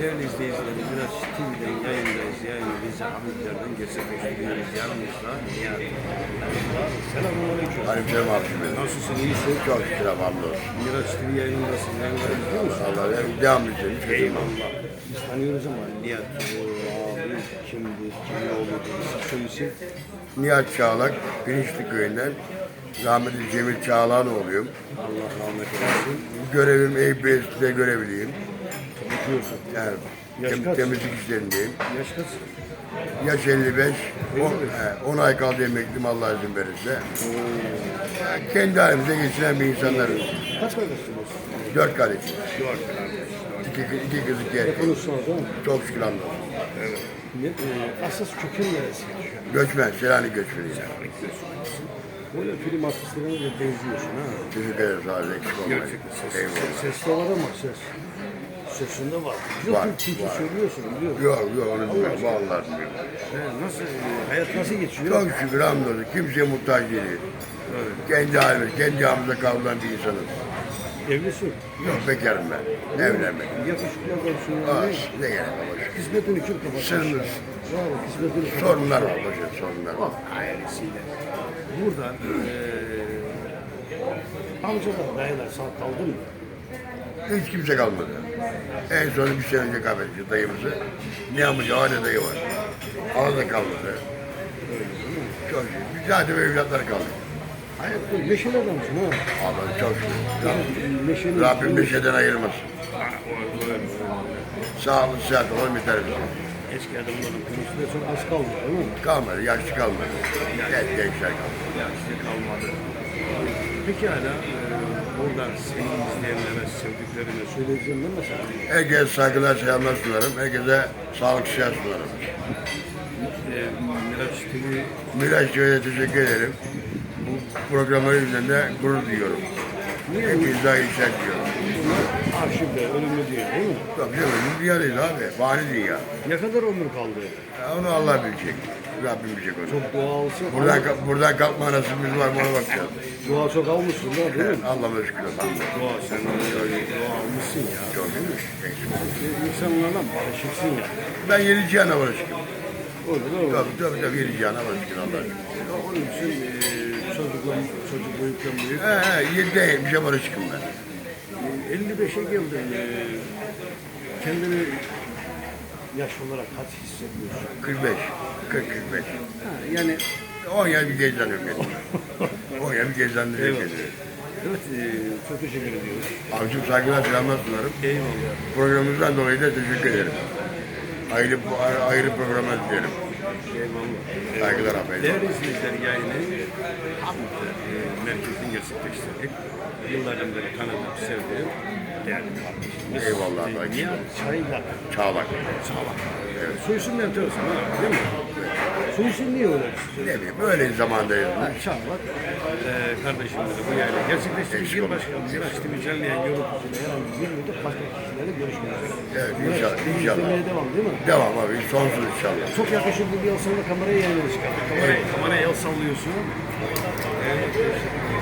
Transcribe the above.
Değerli izleyicilerimiz, biraz TV'den yayındayız. Yayını bize Habibler'den gerçekleştiriyoruz. Yanımızda Nihat. Selamünaleyküm. Aleyküm abi. Nasılsın, iyisin? Çok şükür hamdolsun. Miraç TV yayınındasın. Yayınları izliyor musun? Allah'a devam edelim. Eyvallah. Biz tanıyoruz ama Nihat abi kimdir, kimin olduğu söyleysin. Nihat Çağlak, Pirinçli köyünden rahmetli Cemil Çağlak'ın oğluyum. Allah rahmet eylesin. Görevim EBS'de görevliyim. Çalışıyorsun. Yani Yaş tem- kaç? temizlik işlerindeyim. Yaş kaç? Yaş 55, Eyvallah. 10 ay kaldı emekliyim Allah izin verirse. Yani kendi halimize geçinen bir insanlarız. Kaç kardeşsin? Dört kardeş. Dört kardeş. İki, iki kız iki erkek. Konuşsana değil mi? Çok şükür hamdolsun. Ne, e, asas kökün neresi? Göçmen, Selanik göçmeniyim. Böyle film artistlerine de benziyorsun ha. Teşekkür ederiz abi. Eksik olmayın. Gerçekten ses, Eyvallah. var ama ses. Sesinde var. Var, Yok çünkü var. söylüyorsun biliyorum. Yok yok onu bilmiyorum. Vallahi bilmiyorum. He, nasıl, e, hayat nasıl geçiyor? Çok şükür hamdolsun. Kimseye muhtaç değiliz. Kendi halimiz, kendi hamımıza kavrulan bir insanız. Evlisin. Yok bekarım ben. Evlenmedim. Yakışıklı adamsın. Aa, ya. ne gerek var boş. Hizmetini kim kapatmış? Sırrımız. Bravo, hizmetini kapatmış. Sorunlar var sorunlar var. Ailesiyle. Buradan eee amcalar, dayılar sağ kaldı mı? Hiç kimse kalmadı. En son bir sene önce kaybettik dayımızı. Ne amca hala dayı var. Hala da kalmadı. Çok şükür. Biz zaten evlatlar kaldı. Hayat neşeli adamsın ha. Allah çok şükür. Neşeli. Rabbim neşeden ayırmasın. Sağlık, sıhhat olan biter bize. Eski adamların konusunda çok az kaldı değil mi? Kalmadı, yaşlı kalmadı. Genç, gençler kalmadı. Yaşlı kalmadı. Peki hala eee buradan seni izleyenlere, sevdiklerine söyleyeceğim değil mi sen? Herkese saygılar, selamlar sunarım. Herkese sağlık, sıhhat sunarım. Eee Miraç TV Miraç Bey'e teşekkür ederim. Bu programları üzerinde gurur duyuyorum. İyi işler diliyorum. arşivde ölümlü diye değil mi? Tabii canım, biz dünyadayız abi. Fani dünya. Ne kadar ömür kaldı? Ya Onu Allah bilecek. Rabbim bilecek onu. Çok dua alsın. Buradan, buradan kalkma nasibimiz var mı ona bakacağız. Dua çok almışsın da değil mi? Allah'a şükür olsun. Dua sen öyle dua almışsın ya. Çok olsun. İnsanlarla barışıksın ya. Ben yedi cihana barışıkım. Öyle değil mi? Tabii tabii tabii yedi cihana barışıkım Allah'a şükür. Onun için çocuklar, çocuk büyükten büyük. He he yedi şey barışıkım ben. 55'e geldin. eee, kendini yaş olarak kaç hissediyorsun? 45. 40 45. Ha, yani 10 yıl bir gezdiriyorum kendimi. 10 yıl bir gezdiriyorum Evet. evet eee, çok teşekkür ediyoruz. Abicim saygılar selamlar sunarım. Eyvallah. Programımızdan dolayı da teşekkür ederim. Ayrı, ayrı programa dilerim. Saygılar abi. Değerli izleyiciler yayını e, merkezinde gerçekleştirdik. Yıllardan beri tanıdığım, sevdiğim değerli kardeşimiz. Eyvallah, E. Nihat Çaylak. Çağlak. Çağlak. Evet. Soy isim ha, değil mi? Soy isim niye öyle? Ne bileyim böyle zamandayız. Ha, Çağlak. E, kardeşimizle bu yayını gerçekleştirdik. Eksik Yıl başkanı Miraç TV canlı yayın yöneticisiyle herhangi bir yerde başka kişilerle görüşmek üzere. Evet, inşallah, TV inşallah. izlemeye devam değil mi? Devam abi sonsuz inşallah. Çok yakışıklı bir el salla kameraya yayını çıkardık. Kameraya, kameraya el sallıyorsun. Evet.